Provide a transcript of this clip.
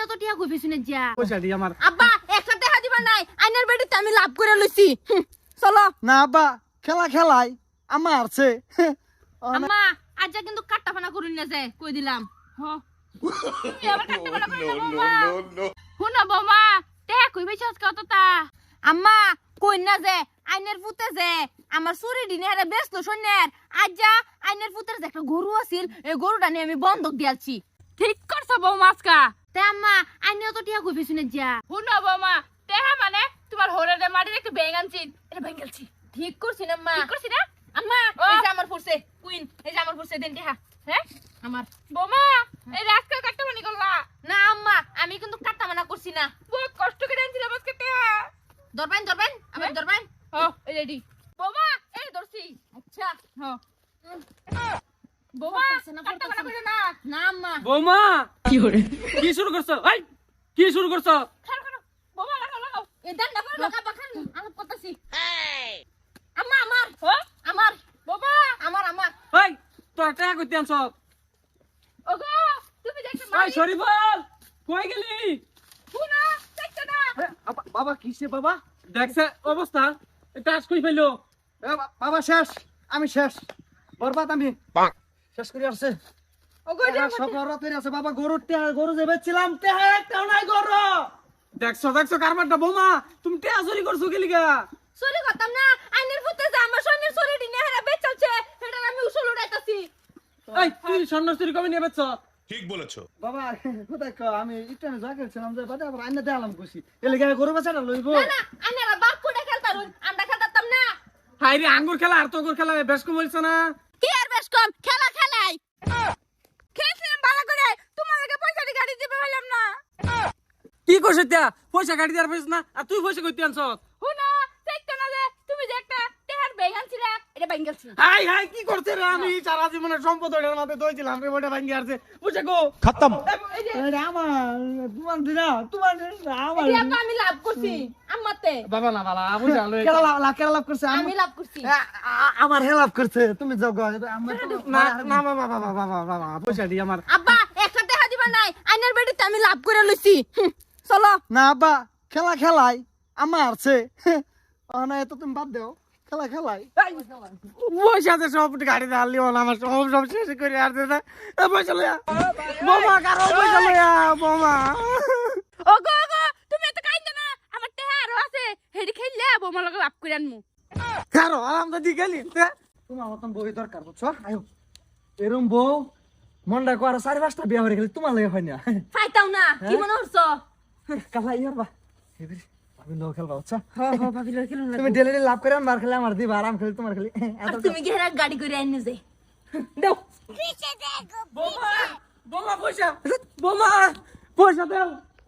আইনেও তো টিয়া কই ফেছুনে যা পয়সা দি আমার। আব্বা একসাথে হাত দিবা নাই আইনের বেটিতে আমি লাভ করে লইছি। চলো। না আব্বা খেলা খেলাই আমার আছে আম্মা আজ কিন্তু কাট্টা ফানা করুন না যে কই দিলাম। হ। শুনো বৌমা তে কই বেশ অতটা? আম্মা কই না যে আইনের ফুতে যে আমার চুরি দিনে হারে ব্যস্ত শোনের আজ যা আইনের ফুতের যে একটা গরু আছিল এই গরুটা নিয়ে আমি বন্ধক দিয়ালছি ঠিক করছ বৌমা আজকা। তে আম্মা আইনেও তো টিয়া কই ফেছুনে যা শুনো বৌমা মানে তোমার হরের মাটির একটা ব্যাং আনছি। এটা ব্যাং গেলছি ঠিক করছি না আম্মা। ঠিক করছি না? আম্মা এই যে আমার ফুরছে কুইন এই যে আমার ফুরছে দেন টিহা। হ্যাঁ? আমার। বোমা এই রাস্তা কাটতে মানি করলা। না আম্মা আমি কিন্তু কাটতে মানা করছি না। বহুত কষ্ট করে আনছিলাম আজকে টিহা। দরবাইন দরবাইন আমার দরবাইন ও এই রেডি। বোমা এই ধরছি। আচ্ছা। হ। বোমা কাটতে করে না না। আম্মা। বৌমা! কি কি শুরু করছ? কি করছ? বাবা কিসে বাবা? দেখছে অবস্থা। টাচ কই ফেলল? এ, বাবা শেষ আমি শেষ। বরবাদ আমি। শেষ করে আসছে। ওগো এরা সব রাত আছে। বাবা গরুর টেহা গরু যে বেচছিলাম টেহা একটাও নাই গরু। দেখছ দেখছ কারবারটা বৌমা? তুমি টাকা চুরি করছ গেলি গা চুরি করতাম না আইনের ফুতে যে আমার সৈন্যের চুরি দিনে হেরা বেচালছে সেটা আমি উসুল উড়াইতাছি। এই তুই স্বর্ণ চুরি কবে নিয়ে বেচছ? ঠিক বলেছ। বাবা কোথায় ক? আমি একটু যা খেলছিলাম যে বাদে আবার আইনা দেখালাম খুশি এলে গিয়ে গরু বেচাটা লইব? না না আইনারা বাপ ফুটে খেলতারুন আমরা খেলতাম না। হাই রে আঙ্গুর খেলা আর তোর খেলা বেশ কম হইছে না? কি আর বেশ কম? খেলা খেলাই খেলছিলাম ভালো করে তোমার আগে পয়সা দিয়ে গাড়ি দিবে বললাম না কি করছিস তিয়া পয়সা কাটি দেওয়ার পাইছিস না আর তুই পয়সা কইতে আনছ? হুনা দেখতে না যে তুমি যে একটা টেহার বেগ আনছিলে এটা বেঙ্গলছি হাই হাই কি করছে রে আমি? সারা জীবনের সম্পদ ওটার মধ্যে দইছিলাম রে ওটা বুঝে গো খতম। এটা আমার তোমার দিনা তোমার দিনা, আমার আপা আমি লাভ করছি আম্মাতে। বাবা না বালা বুঝা লই কেরা লাভ লাভ কেরা লাভ করছে আমি আমি লাভ করছি আমার হেলাপ করছে তুমি যাও গো আমার না না বাবা বাবা বাবা বাবা পয়সা দি আমার আব্বা একটা দেখা দিবা নাই আইনের বেটিতে আমি লাভ করে লইছি চলো। না আব্বা খেলা খেলাই আমার আছে। ও না এত তুমি বাদ দাও। খেলা খেলাই। পয়সা দে সব গাড়ি দাঁড়লি আমার সব সব শেষ করে আসছে না। এ পয়সা লইয়া। বোমা কারও পয়সা লইয়া বোমা। ওগো ওগো তুমি এত কাইন্দ না আমার টেহা আরও আছে। হেডি খেললে বোমা লগে লাভ করে আনমু। কারও আরাম তো দি গেলি তোমার মতন বই দরকার বুঝছ? আয়ো। এরম বউ মনটা কো আর চারি পাঁচটা বিয়া হয়ে গেলে তোমার লাগে হয় না। ফাইতাও না কি মনে হচ্ছে কালা ইয়ার বা এবারে ভাবি লো খেলবা বুঝছ? হ হ ভাবি লই খেলুন তুমি ডেলি লাভ করে আমার খেলে আমার দিবা আরাম খেলে তোমার খেলে। তুমি কি হেরা গাড়ি করে আইনে যে? দাও। বোমা বোমা পয়সা। বোমা পয়সা দাও।